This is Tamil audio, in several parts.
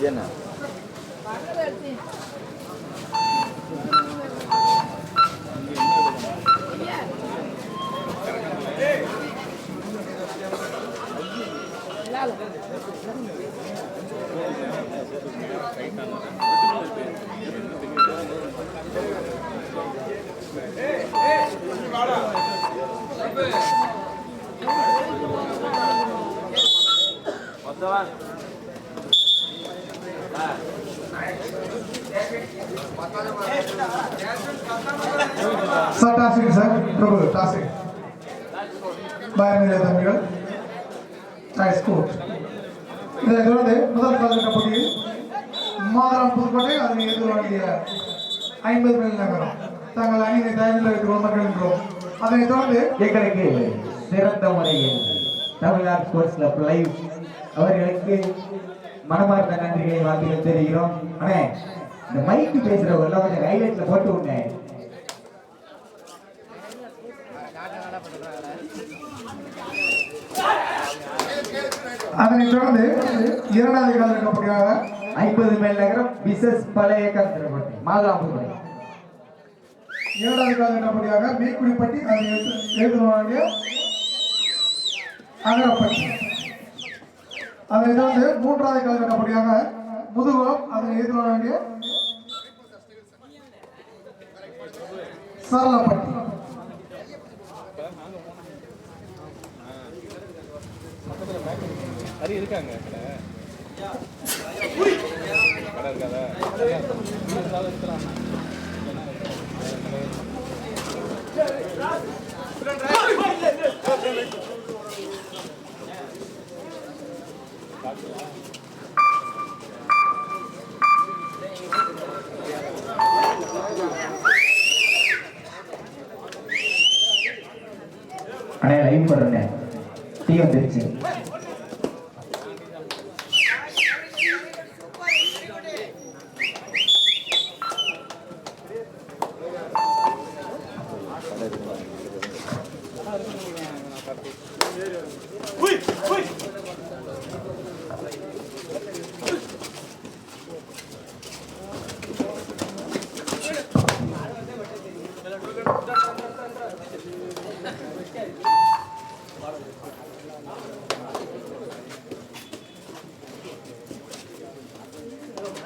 llena sir dashing sir Prabhu dashing பயமில்லை தம்பிகள் நைஸ் கோட் இதைத் தொடர்ந்து முதல் கலந்த போட்டியில் மாதரம் புதுக்கோட்டை அதனை எதிர்வாங்கிய ஐம்பது மைல் நகரம் தங்கள் அணியினை தயாரில் வைத்துக் கொண்டு அதனைத் தொடர்ந்து எங்களுக்கு சிறந்த முறையில் தமிழ்நாடு ஸ்போர்ட்ஸ் கிளப் லைவ் அவர்களுக்கு மனமார்ந்த நன்றிகளை வாழ்த்துக்கள் தெரிகிறோம் அண்ணே இந்த மைக்கு பேசுறவங்க கொஞ்சம் ஹைலைட்ல போட்டு விடுங்க அதனைத் தொடர்ந்து இரண்டாவது கலந்த போட்டியாக ஐம்பது மைல் நகரம் பிசஸ் பழைய கருத்துறை மாதாபுரம் இரண்டாவது கலந்த போட்டியாக மீக்குடிப்பட்டி அதை எழுதுவாங்க அகரப்பட்டி. அதனைத் தொடர்ந்து மூன்றாவது கலந்த போட்டியாக முதுகுளம் அதனை எதிர்வாங்கிய சரளப்பட்டி. ஹரி இருக்காங்க கடை இருக்காதா? இருக்கலாம் அண்ணே லைவ் போடுறேன் டீ வந்துருச்சு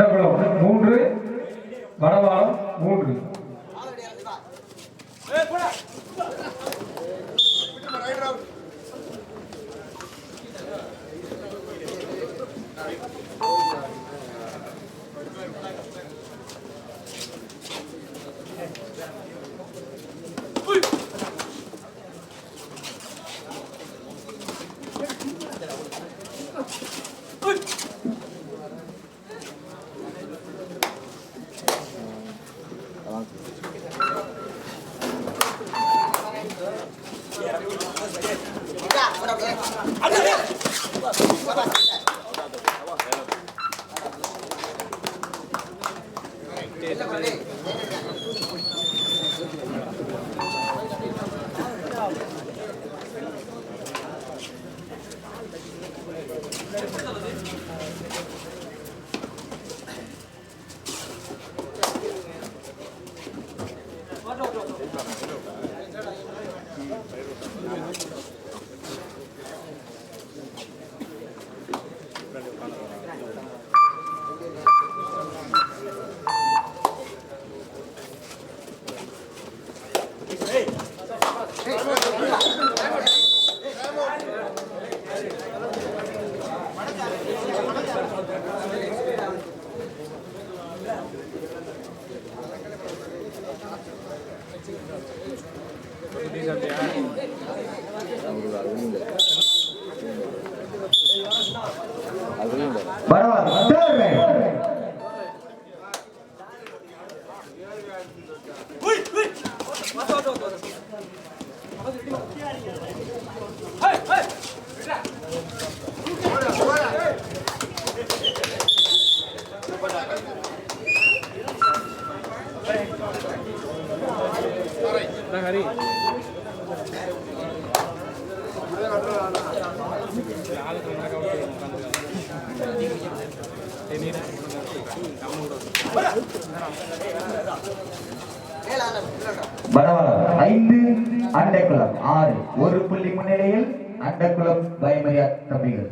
மண்டபம் மூன்று வடவாளம் மூன்று para பரவாயில்ல பரவாயில்ல. ஐந்து அண்டக்குளம் ஆறு. ஒரு புள்ளி முன்னிலையில் அண்டக்குளம் பயமரியா தம்பிகள்.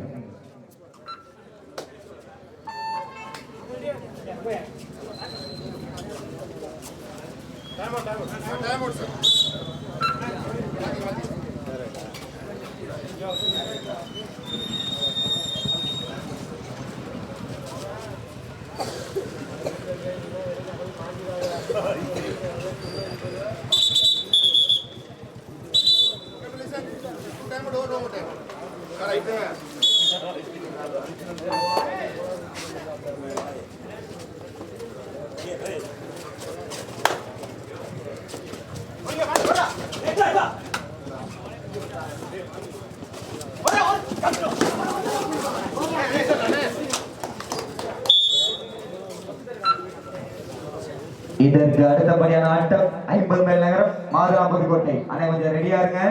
இதற்கு அடுத்தபடியான ஆட்டம் ஐம்பது மைல் நகரம் மாதுராம்பது கோட்டை. அண்ணா கொஞ்சம் ரெடியா இருங்க.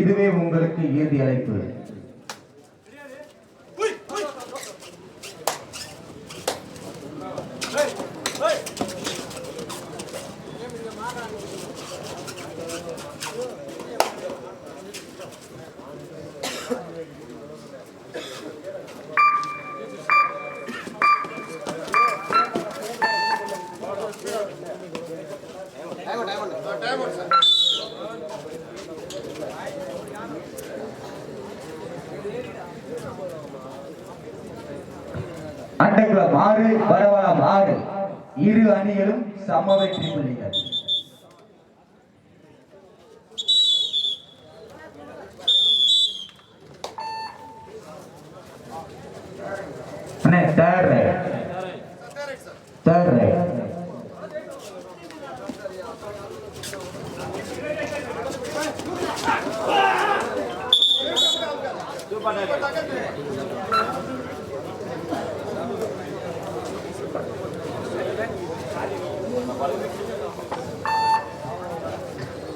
இதுவே உங்களுக்கு இறுதி அழைப்பு. அண்டக்குளம் ஆறு பரவலம் ஆறு இரு அணிகளும் சம வெற்றி புள்ளிகள்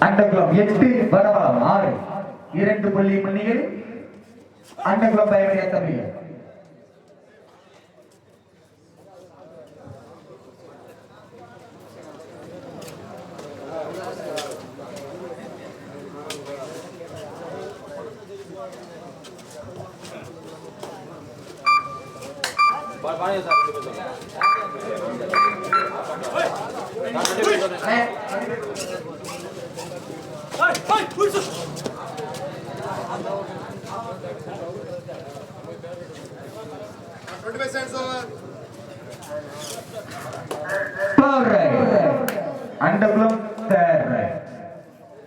அண்டகுளம் எட்டு வடவளம் ஆறு இரண்டு புள்ளி மணியில் அண்டகுளம் பயமடைய தமிழர் Thank you. 25 cents over. Power.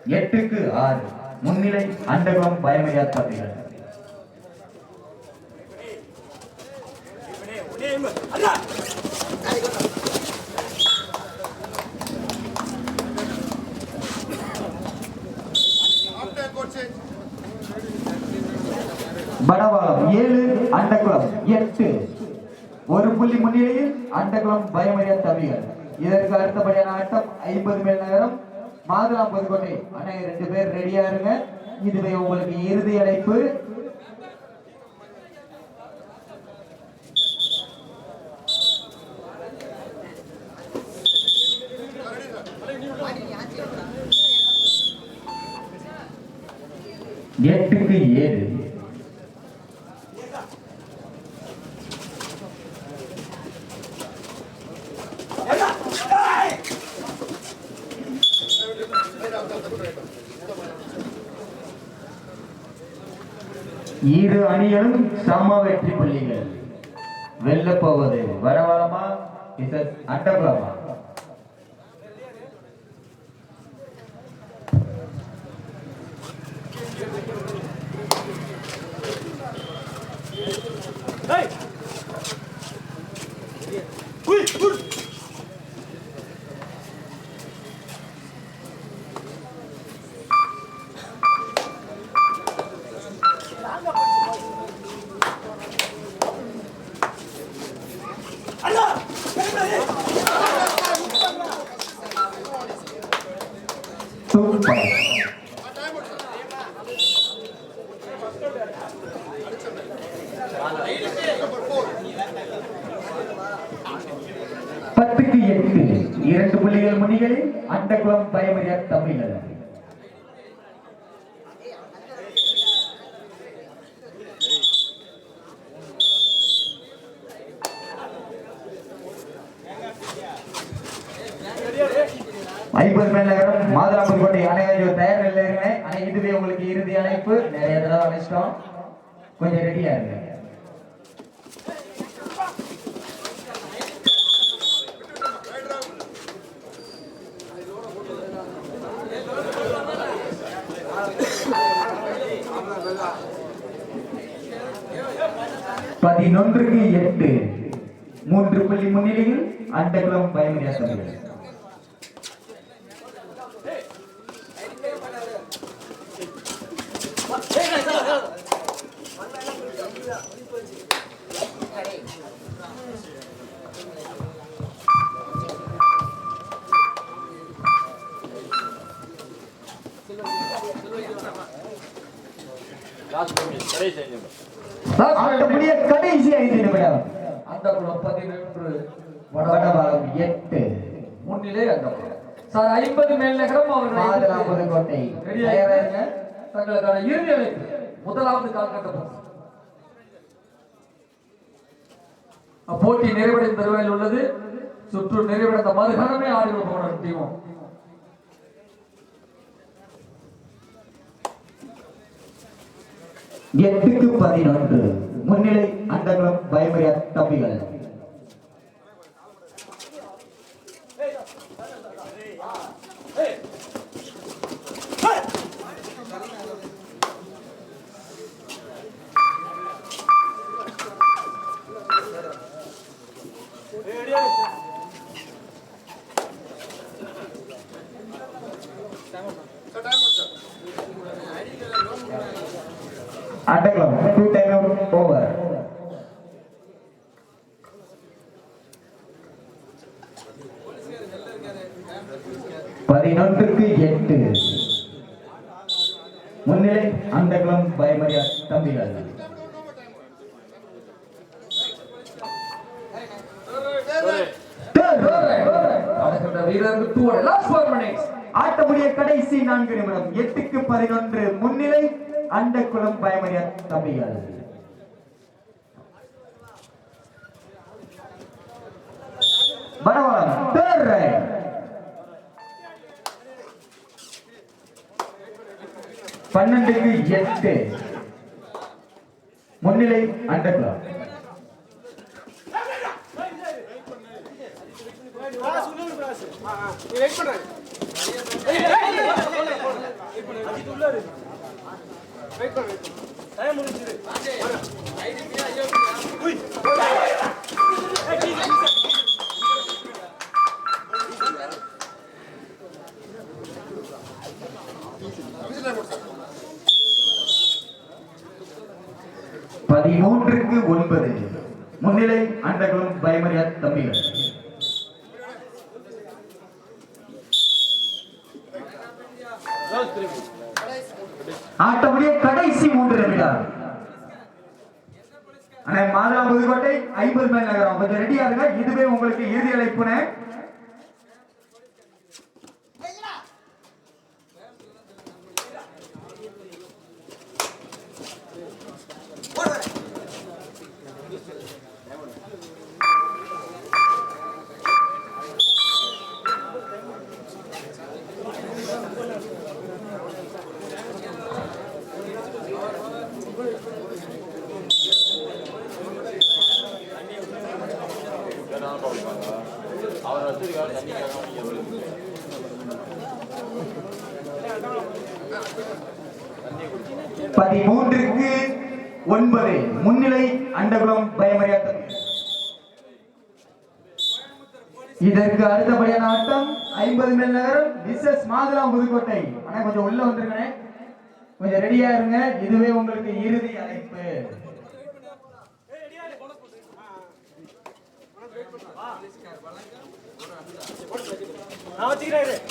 எட்டுக்கு ஆறு முன்னிலை அண்டகுளம் பயமையா பட்டியல் படவாளம் ஏழு அண்டகுளம் எட்டு. ஒரு புள்ளி முன்னிலையில் அண்டகுளம் பயமறியா தவிகள் இதற்கு அடுத்தபடியான ஆட்டம் ஐம்பது மேல் நகரம். மாதுளம் புதுக்கோட்டை அண்ணா ரெண்டு பேர் ரெடியா இருங்க. இதுவே உங்களுக்கு இறுதி அழைப்பு. எட்டுக்கு ஏழு. இரு அணிகளும் சம வெற்றி புள்ளிகள் வெல்லப்போவது வரவரமா இசட் அண்டபலமா இரண்டு புள்ளிகள் முன்னிகளில் அண்டகுளம் பயமறியா தமிழர் ஐம்பது மேல் நகரம் மாதுராம்பூர் கோட்டை அனைவரும் தயார் நிலையில இருங்க ஆனா இதுவே உங்களுக்கு இறுதி அழைப்பு நிறைய தடவை அழைச்சிட்டோம் கொஞ்சம் ரெடியா இருங்க பதினொன்றுக்கு எட்டு. மூன்று புள்ளி முன்னிலையில் அண்டகுளம் பயமறியா தமிழர் லாஸ்ட் டைம் ஆட்டமுடிய கடைசி ஐந்து நிமிடம். அந்த குளம் பதினொன்று வடபாகம் எட்டு. முன்னிலை அந்த சார் ஐம்பது மேல் நகரம் அவர்கள் இருங்க. தங்களுக்கான இறுதி அழைப்பு. முதலாவது கால்கட்ட பரிசு போட்டி நிறைவடைந்த தருவாயில் உள்ளது. சுற்று நிறைவடைந்த மறுகணமே ஆடிவ போன டீமும். எட்டுக்கு பதினொன்று. முன்னிலை அண்டங்களும் பயமறியா தம்பிகள் டூ டைம் அவுட் ஓவர் பதினொன்றுக்கு எட்டு. முன்னிலை அண்டகுளம் பயமறியா தம்பிகள். ஆட்டமுடைய கடைசி நான்கு நிமிடம். எட்டுக்கு பதினொன்று. முன்னிலை அண்டகுளம் பயமறியா தம்பிகள் பரவாயில்ல. தேர்ட் பன்னெண்டுக்கு எட்டு. முன்னிலை அண்டகுளம் ஒன்றுக்கு ஒன்பது. முன்னிலை அண்டகுளம் பயமறியா தம்பிகள். ஆட்டமுடைய கடைசி மூன்று நிமிடம் அண்ணே மாதா புதுக்கோட்டை ஐம்பது மேல் நகரம். கொஞ்சம் ரெடியா இருங்க இதுவே உங்களுக்கு இறுதி அழைப்புனே பதிமூன்றுக்கு ஒன்பது. முன்னிலை அண்டகுளம் பயமரியாட்டம். இதற்கு அடுத்தபடியான ஆட்டம் ஐம்பது மேல் நகரம் மிஸ்எஸ் மாதுளம் புதுக்கோட்டை. ஆனா கொஞ்சம் உள்ள வந்திருக்கேன் கொஞ்சம் ரெடியா இருங்க. இதுவே உங்களுக்கு இறுதி அழைப்பு. நான் வச்சுக்கிறேன்.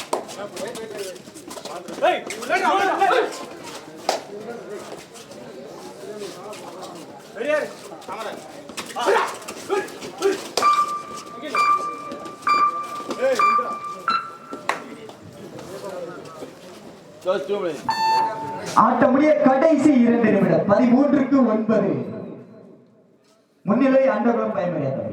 ஆட்டமுடிய கடைசி இரண்டு நிமிடம் பதிமூன்றுக்கு ஒன்பது. முன்னிலை அண்டகுளம் பயமறியாட்டம்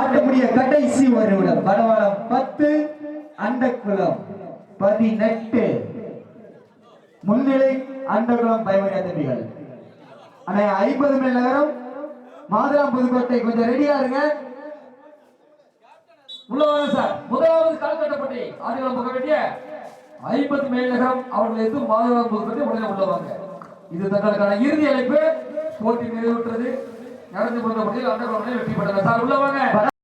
ஆட்டமுடிய கடைசி ஒரு நிமிடம் வடவாளம் பத்து அண்டக்குளம் பதினெட்டு. முன்னிலை அண்டகுளம் பயமறியா தம்பிகள் ஆனா ஐம்பது மணி நகரம் மாதுளம் புதுக்கோட்டை. கொஞ்சம் ரெடியா இருங்க. உள்ள வாங்க சார். முதலாவது கால்கட்டப்பட்டி ஆடுகளம் பக்க வேண்டிய ஐம்பது மேல் நகரம். அவர்கள் எதுவும் மாதவரம் உடனே உள்ள வாங்க இது தங்களுக்கான இறுதி அழைப்பு. போட்டி நிறைவுற்றது. நடந்து கொண்ட முறையில் அந்த வெற்றி பெற்றார் சார் உள்ளவாங்க